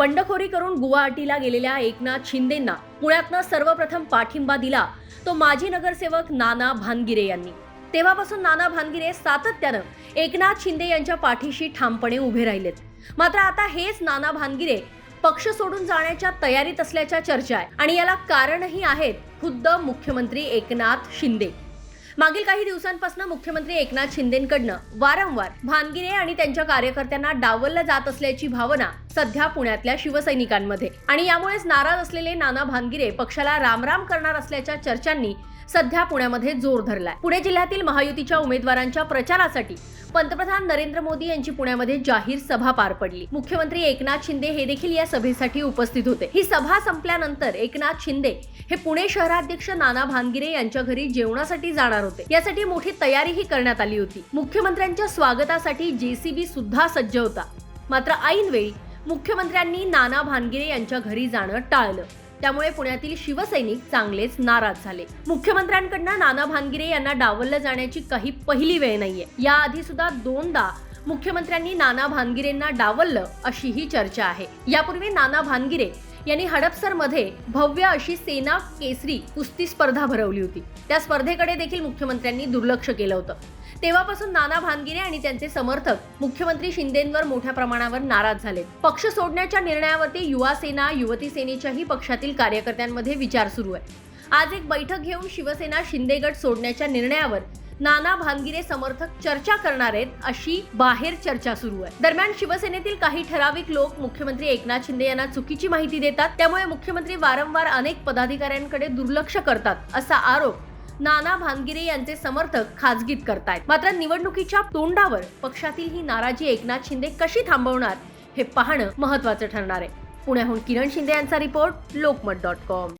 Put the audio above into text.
बंडखोरी करून गुवाहाटीला गेलेल्या एकनाथ शिंदेंना पुण्यातनं सर्वप्रथम पाठिंबा दिला तो माजी नगरसेवक नाना भानगिरे यांनी. तेव्हापासून नाना भानगिरे सातत्यानं एकनाथ शिंदे यांच्या पाठीशी ठामपणे उभे राहिलेत. मात्र आता हेच नाना भानगिरे पक्ष सोडून जाण्याच्या तयारीत असल्याच्या चर्चा आहे आणि याला कारणही आहेत खुद्द मुख्यमंत्री एकनाथ शिंदे. मागील काही दिवसांपासून मुख्यमंत्री एकनाथ शिंदेकडनं वारंवार भानगिरे आणि त्यांच्या कार्यकर्त्यांना डावललं जात असल्याची भावना सध्या पुण्यातल्या शिवसैनिकांमध्ये. आणि यामुळेच नाराज असलेले नाना भानगिरे पक्षाला रामराम करणार असल्याच्या चर्चांनी सध्या पुण्यामध्ये जोर धरलाय. पुणे जिल्ह्यातील महायुतीच्या उमेदवारांच्या प्रचारासाठी पंतप्रधान नरेंद्र मोदी यांची पुण्यामध्ये जाहीर सभा पार पडली. मुख्यमंत्री एकनाथ शिंदे हे देखील या सभेसाठी उपस्थित होते. ही सभा संपल्यानंतर एकनाथ शिंदे हे पुणे शहराध्यक्ष नाना भानगिरे यांच्या घरी जेवणासाठी जाणार होते. यासाठी मोठी तयारीही करण्यात आली होती. मुख्यमंत्र्यांच्या स्वागतासाठी जेसीबी सुद्धा सज्ज होता. मात्र ऐनवेळी मुख्यमंत्र्यांनी नाना भानगिरे यांच्या घरी जाणं टाळलं. त्यामुळे पुण्यातील शिवसैनिक चांगलेच नाराज झाले. मुख्यमंत्र्यांकडनं नाना भानगिरे यांना डावललं जाण्याची काही पहिली वेळ नाहीये. याआधी सुद्धा दोनदा मुख्यमंत्र्यांनी नाना भानगिरेंना डावललं अशी ही चर्चा आहे. यापूर्वी नाना भानगिरे यांनी हडपसरमध्ये भव्य अशी सेना केसरी कुस्ती स्पर्धा भरवली होती. त्या स्पर्धेकडे देखील मुख्यमंत्र्यांनी दुर्लक्ष केलं होतं. तेव्हापासून नाना भानगिरे आणि त्यांचे समर्थक मुख्यमंत्री शिंदेंवर मोठ्या प्रमाणावर नाराज झाले. पक्ष सोडण्याच्या निर्णयावरती युवा सेना युवती सेनेच्याही पक्षातील कार्यकर्त्यांमध्ये विचार सुरू आहे. आज एक बैठक घेऊन शिवसेना शिंदेगड सोडण्याच्या निर्णयावर नाना भानगिरे समर्थक चर्चा करणार आहेत अशी बाहेर चर्चा सुरू आहे. दरम्यान शिवसेनेतील काही ठराविक लोक मुख्यमंत्री एकनाथ शिंदे यांना चुकीची माहिती देतात. त्यामुळे मुख्यमंत्री वारंवार अनेक पदाधिकाऱ्यांकडे दुर्लक्ष करतात असा आरोप नाना भानगिरे यांचे समर्थक खाजगीत करतायत. मात्र निवडणुकीच्या तोंडावर पक्षातील ही नाराजी एकनाथ शिंदे कशी थांबवणार हे पाहणं महत्वाचं ठरणार आहे. पुण्याहून किरण शिंदे यांचा रिपोर्ट लोकमत डॉट कॉम.